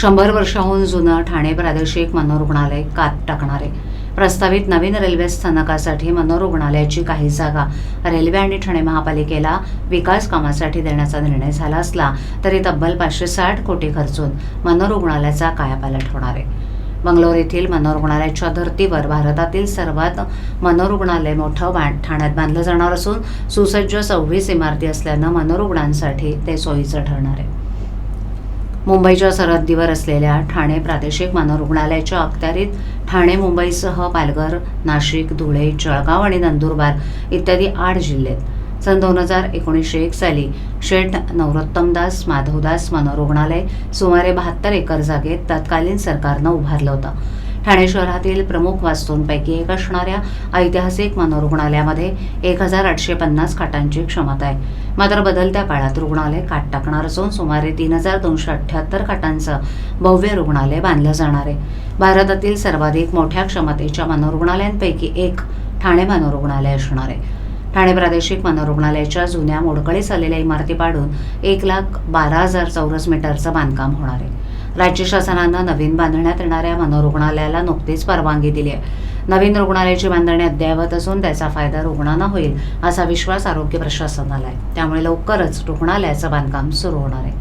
शंभर वर्षाहून जुनं ठाणे प्रादेशिक मनोरुग्णालय कात टाकणारे. प्रस्तावित नवीन रेल्वे स्थानकासाठी मनोरुग्णालयाची काही जागा रेल्वे आणि ठाणे महापालिकेला विकास कामासाठी देण्याचा निर्णय झाला असला तरी तब्बल पाचशे साठ कोटी खर्चून मनोरुग्णालयाचा कायापालट होणार आहे. बंगलोर येथील मनोरुग्णालयाच्या धर्तीवर भारतातील सर्वात मनोरुग्णालय मोठं बा ठाण्यात बांधलं जाणार असून सुसज्ज सव्वीस इमारती असल्यानं मनोरुग्णांसाठी ते सोयीचं ठरणार आहे. मुंबईच्या सरहद्दीवर असलेल्या ठाणे प्रादेशिक मनोरुग्णालयाच्या अखत्यारीत ठाणे मुंबईसह पालघर नाशिक धुळे जळगाव आणि नंदुरबार इत्यादी आठ जिल्ह्यात. सन दोन हजार एकोणीसशे एक साली शेठ नवरोत्तमदास माधवदास मनोरुग्णालय सुमारे बहात्तर एकर जागेत तत्कालीन सरकारनं उभारलं होतं. ठाणे शहरातील प्रमुख वास्तूंपैकी एक असणाऱ्या ऐतिहासिक मनोरुग्णालयामध्ये एक हजार आठशे पन्नास खाटांची क्षमता आहे. मात्र बदलत्या काळात रुग्णालय काट टाकणार असून सुमारे तीन हजार दोनशे अठ्ठ्याहत्तर खाटांचं भव्य रुग्णालय बांधलं जाणार आहे. भारतातील सर्वाधिक मोठ्या क्षमतेच्या मनोरुग्णालयांपैकी एक ठाणे मनोरुग्णालय असणार आहे. ठाणे प्रादेशिक मनोरुग्णालयाच्या जुन्या मोडकळीस आलेल्या इमारती पाडून एक लाख बारा हजार चौरस मीटरचं बांधकाम होणार आहे. राज्य शासनानं नवीन बांधण्यात येणाऱ्या मनोरुग्णालयाला नुकतीच परवानगी दिली आहे. नवीन रुग्णालयाची बांधणी अद्ययावत असून त्याचा फायदा रुग्णांना होईल असा विश्वास आरोग्य प्रशासनाला आहे. त्यामुळे लवकरच रुग्णालयाचं बांधकाम सुरू होणार आहे.